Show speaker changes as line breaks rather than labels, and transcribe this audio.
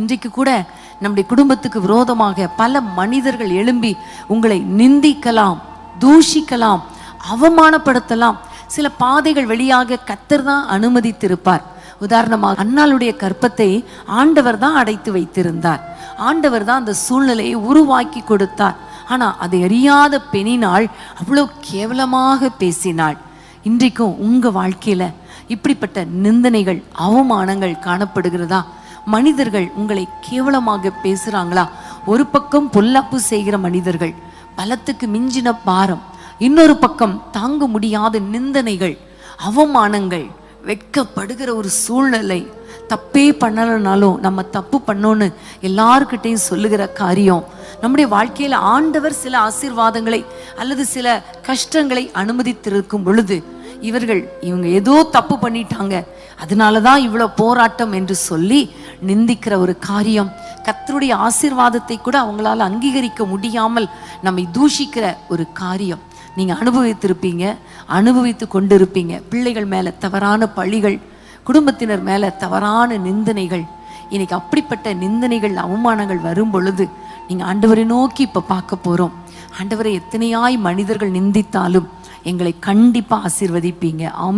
இன்றைக்கு கூட நம்முடைய குடும்பத்துக்கு விரோதமாக பல மனிதர்கள் எழும்பி உங்களை நிந்திக்கலாம் தூஷிக்கலாம் அவமானப்படுத்தலாம். சில பாதைகள் வழியாக கத்தர் தான் அனுமதித்திருப்பார். உதாரணமாக அன்னாளுடைய கற்பத்தை ஆண்டவர் தான் அடைத்து வைத்திருந்தார். ஆண்டவர் தான் அந்த சூழ்நிலையை உருவாக்கி கொடுத்தார். ஆனா அதை அறியாத பெணினாள் அவ்வளோ கேவலமாக பேசினாள். இன்றைக்கும் உங்க வாழ்க்கையில இப்படிப்பட்ட நிந்தனைகள் அவமானங்கள் காணப்படுகிறதா? மனிதர்கள் உங்களை கேவலமாக பேசுறாங்களா? ஒரு பக்கம் பொல்லாப்பு செய்கிற மனிதர்கள் பலத்துக்கு மிஞ்சின பாரம் இன்னொரு பக்கம் தாங்க முடியாத நிந்தனைகள் அவமானங்கள் வெட்கப்படுகிற ஒரு சூழ்நிலை. தப்பே பண்ணலைனாலும் நம்ம தப்பு பண்ணோன்னு எல்லார்கிட்டையும் சொல்லுகிற காரியம். நம்முடைய வாழ்க்கையில ஆண்டவர் சில ஆசீர்வாதங்களை அல்லது சில கஷ்டங்களை அனுமதித்திருக்கும் பொழுது இவர்கள் இவங்க ஏதோ தப்பு பண்ணிட்டாங்க. அதனால தான் இவ்வளோ போராட்டம் என்று சொல்லி நிந்திக்கிற ஒரு காரியம். கத்தருடைய ஆசிர்வாதத்தை கூட அவங்களால அங்கீகரிக்க முடியாமல் நம்மை தூஷிக்கிற ஒரு காரியம். நீங்க அனுபவித்திருப்பீங்க அனுபவித்து கொண்டிருப்பீங்க. பிள்ளைகள் மேல தவறான பழிகள் குடும்பத்தினர் மேல தவறான நிந்தனைகள். இன்னைக்கு அப்படிப்பட்ட நிந்தனைகள் அவமானங்கள் வரும் பொழுது நீங்க ஆண்டவரை நோக்கி இப்ப பார்க்க போறோம். ஆண்டவரை எத்தனையாய் மனிதர்கள் நிந்தித்தாலும் எங்களை கண்டிப்பா ஆசிர்வதிப்பீங்க. ஆமே